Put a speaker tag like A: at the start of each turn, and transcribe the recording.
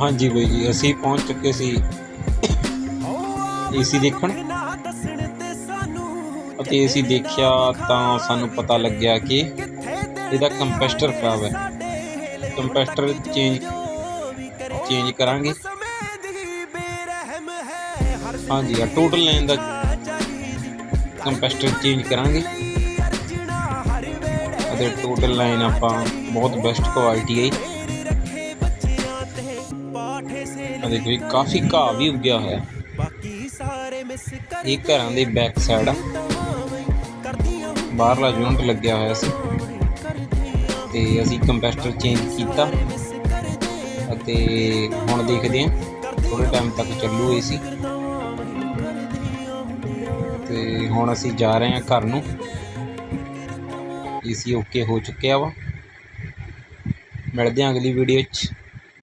A: ਹਾਂਜੀ ਬਾਈ ਜੀ, ਅਸੀਂ ਪਹੁੰਚ ਚੁੱਕੇ ਸੀ ਏਸੀ ਦੇਖਣ। ਅਤੇ ਅਸੀਂ ਦੇਖਿਆ ਤਾਂ ਸਾਨੂੰ ਪਤਾ ਲੱਗਿਆ ਕਿ ਇਹਦਾ ਕੰਪੈਸਟਰ ਖਰਾਬ ਹੈ। ਕੰਪੈਸਟਰ ਚੇਂਜ ਚੇਂਜ ਕਰਾਂਗੇ। ਹਾਂਜੀ ਆ ਟੋਟਲ ਲਾਈਨ ਦਾ ਕੰਪੈਸਟਰ ਚੇਂਜ ਕਰਾਂਗੇ। ਅਤੇ ਟੋਟਲ ਲਾਈਨ ਆਪਾਂ ਬਹੁਤ ਬੈਸਟ ਕੁਆਲਿਟੀ ਹੈ ਅਤੇ ਕੋਈ ਕਾਫੀ ਘਾਹ ਵੀ ਉੱਗਿਆ ਹੋਇਆ। ਇਹ ਘਰਾਂ ਦੇ ਬੈਕ ਸਾਈਡ ਆ। ਬਾਹਰਲਾ ਯੂਨਿਟ ਲੱਗਿਆ ਹੋਇਆ ਸੀ। ਤੇ ਅਸੀਂ ਕੰਪੈਸਟਰ ਚੇਂਜ ਕੀਤਾ। ਅਤੇ ਹੁਣ ਦੇਖਦੇ ਹਾਂ ਥੋੜੇ ਟਾਈਮ ਤੱਕ ਚੱਲੂ ਏਸੀ ਤੇ ਹੁਣ ਅਸੀਂ ਜਾ ਰਹੇ ਹਾਂ ਘਰ ਨੂੰ। ਏਸੀ ਓਕੇ ਹੋ ਚੁੱਕਿਆ ਵਾ। ਮਿਲਦੇ ਹਾਂ ਅਗਲੀ ਵੀਡੀਓ 'ਚ।